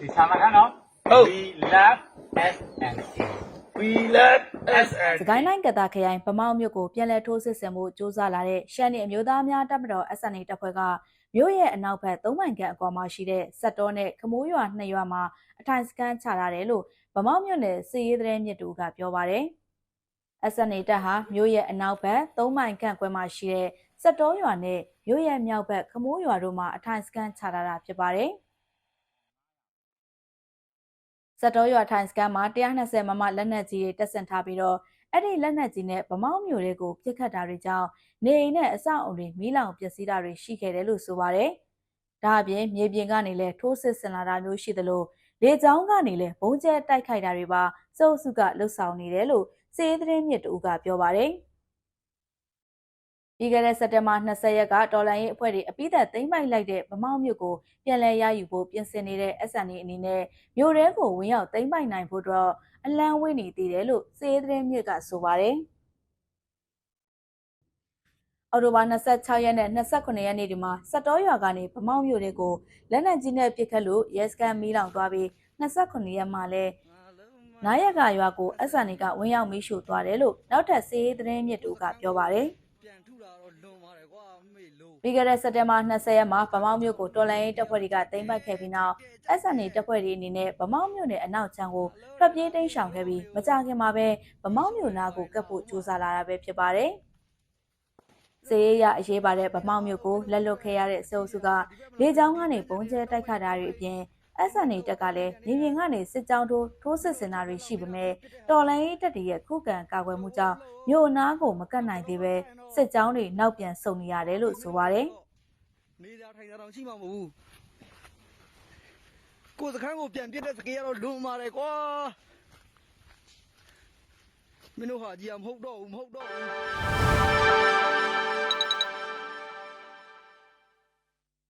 ဒီစာမခန်းနော် ဟုတ် We love SNC we let SN စကိုင်းတိုင်းကတာခရိုင်ဗမောက်မြို့ကိုပြန်လည်ထိုးစစ်ဆင်မှုစ조사လာတဲ့ရှမ်းနေအမျိုးသားများတပ်မတော် SNA တပ်ဖွဲ့ကမြို့ရဲ့အနောက်ဘက်၃မိုင်ခန့်အကွာမှာရှိတဲ့စက်တော်နဲ့ခမိုးရွာနှစ်ရွာမှာအထိုင်စခန်းချထားတယ်လို့ဗမောက်မြို့နယ်စစ်ရေးသတင်းမြစ်တူကပြောပါတယ်။ SNA တပ်ဟာမြို့ရဲ့အနောက်ဘက်၃မိုင်ခန့်ကွဲမှာရှိတဲ့စက်တော်ရွာနဲ့မြို့ရဲ့မြောက်ဘက်ခမိုးရွာတို့မှာအထိုင်စခန်းချထားတာဖြစ်ပါတယ်။ စက်တော်ရွာထိုင်စကန်မှာ120မမလက်နက်ကြီးတွေတက်ဆင်ထားပြီးတော့အဲ့ဒီလက်နက်ကြီးနဲ့ဗမောက်မျိုးတွေကိုပြစ်ခတ်တာတွေကြောင့်နေအိမ်နဲ့အဆောက်အုံတွေမီးလောင်ပျက်စီးတာတွေရှိခဲ့တယ်လို့ဆိုပါတယ်။ဒါအပြင်မြေပြင်ကနေလည်းထိုးစစ်ဆင်လာတာမျိုးရှိသလိုလေကြောင်းကနေလည်းဘုံကျဲတိုက်ခိုက်တာတွေပါစုပ်စုကလှုပ်ဆောင်နေတယ်လို့စီးသတင်းမြစ်တူကပြောပါတယ်။ ပြီးခဲ့တဲ့စက်တင်ဘာ20ရက်ကတော်လိုင်းရေးအဖွဲ့တွေအပိသက်သိမ်းပိုက်လိုက်တဲ့ဗမောက်မြို့ကိုပြန်လည်ရယူဖို့ပြင်ဆင်နေတဲ့ SNA အနေနဲ့မြို့ရဲကိုဝင်ရောက်သိမ်းပိုက်နိုင်ဖို့တော့အလံဝေးနေသေးတယ်လို့စီးသတင်းမြစ်ကဆိုပါတယ်။အော်တိုဘာ26ရက်နဲ့29ရက်နေ့ဒီမှာစက်တော်ရွာကနေဗမောက်မြို့တွေကိုလက်နက်ကြီးနဲ့ပစ်ခတ်လို့ရဲစခန်းမီးလောင်သွားပြီး29ရက်မှာလဲနာယကရွာကို SNA ကဝင်ရောက်မီးရှို့သွားတယ်လို့နောက်ထပ်စီးသတင်းမြစ်တူကပြောပါတယ်။ ပြန်ထုတာတော့လွန်ပါတယ်ကွာမေလို့ပြီးခဲ့တဲ့စက်တင်ဘာ20ရက်မှာဗမောက်မြို့ကိုတော်လိုင်းရေးတပ်ဖွဲ့တွေကသိမ်းပိုက်ခဲ့ပြီးနောက် SNA တပ်ဖွဲ့တွေအနေနဲ့ဗမောက်မြို့နယ်အနောက်ချမ်းကိုထွက်ပြေးတိမ်းရှောင်ခဲ့ပြီးမကြာခင်မှာပဲဗမောက်မြို့နာကိုကပ်ဖို့ကြိုးစားလာတာပဲဖြစ်ပါတယ်။စေရရအရေးပါတဲ့ဗမောက်မြို့ကိုလက်လွတ်ခဲ့ရတဲ့စေအုပ်စုကလေကြောင်းကနေပုံကျဲတိုက်ခတ်တာတွေအပြင် SNA တပ်ကလည်းနေပြင်ကနေစစ်ကြောင်းထိုးထိုးစစ်ဆင်တာတွေရှိပေမဲ့တော်လိုင်းရေးတပ်တွေရဲ့ခုခံကာကွယ်မှုကြောင့်မြို့အနားကိုမကတ်နိုင်သေးပဲစစ်ကြောင်းတွေနောက်ပြန်ဆုတ်နေရတယ်လို့ဆိုပါတယ်။နေကြထိုင်ကြတော့ရှိမှာမဟုတ်ဘူးကိုယ်စခန်းကိုပြန်ပြစ်တဲ့စကေးကတော့လွန်ပါတယ်ကွာမင်းတို့ဟာကြီးကမဟုတ်တော့ဘူးမဟုတ်တော့ဘူး